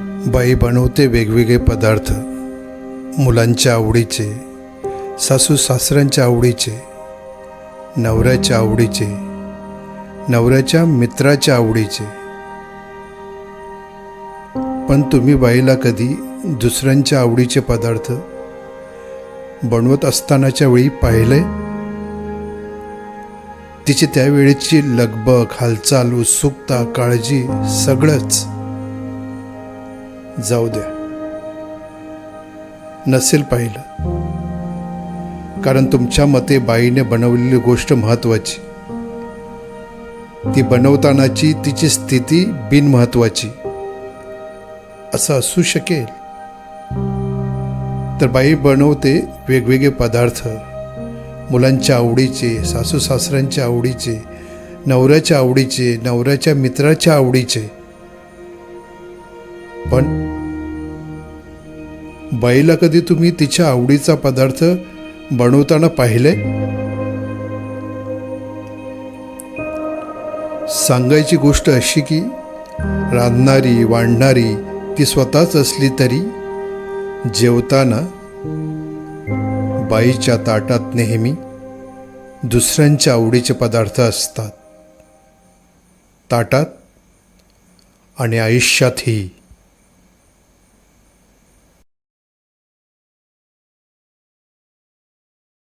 बाई बनवते वेगवेगळे पदार्थ. मुलांच्या आवडीचे सासू सासऱ्यांच्या आवडीचे नवऱ्याच्या आवडीचे नवऱ्याच्या मित्राच्या आवडीचे. पण तुम्ही बाईला कधी दुसऱ्यांच्या आवडीचे पदार्थ बनवत असतानाच्या वेळी पाहिले? तिची त्यावेळेची लगबग हालचाल उत्सुकता काळजी सगळंच जाऊ द्या. नसेल पाहिलं. कारण तुमच्या मते बाईने बनवलेली गोष्ट महत्वाची. ती बनवतानाची तिची स्थिती बिनमहत्वाची. असं असू शकेल. तर बाई बनवते वेगवेगळे पदार्थ. मुलांच्या आवडीचे सासू सासऱ्यांच्या आवडीचे नवऱ्याच्या आवडीचे नवऱ्याच्या मित्राच्या आवडीचे. पण बाईला कधी तुम्ही तिच्या आवडीचा पदार्थ बनवताना पाहिले? सांगायची गोष्ट अशी की रांधणारी वाढणारी ती स्वतःच असली तरी जेवताना बाईच्या ताटात नेहमी दुसऱ्यांच्या आवडीचे पदार्थ असतात. ताटात आणि आयुष्यातही.